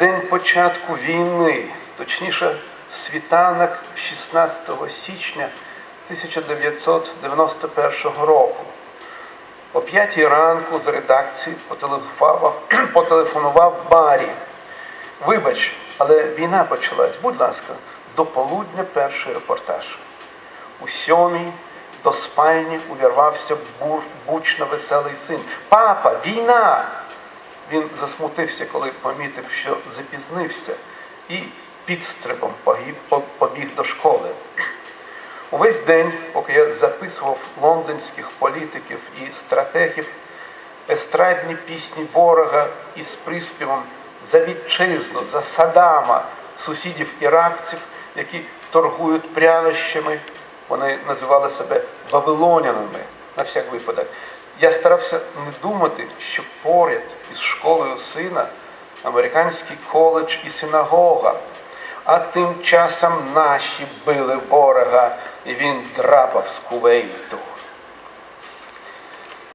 День початку війни, точніше, світанок 16 січня 1991 року. О п'ятій ранку з редакції потелефонував, Барі. Вибач, але війна почалась. Будь ласка, до полудня перший репортаж. У сьомій до спальні увірвався бучно веселий син. Папа, війна! Він засмутився, коли помітив, що запізнився, і підстрибом погиб- по- побіг до школи. Увесь день, поки я записував лондонських політиків і стратегів, естрадні пісні ворога із приспівом за вітчизну, за Садама, сусідів іракців, які торгують прянощами, вони називали себе вавилонянами на всяк випадок. Я старався не думати, що поряд із школою сина американський коледж і синагога. А тим часом наші били ворога, і він драпав з кувейту.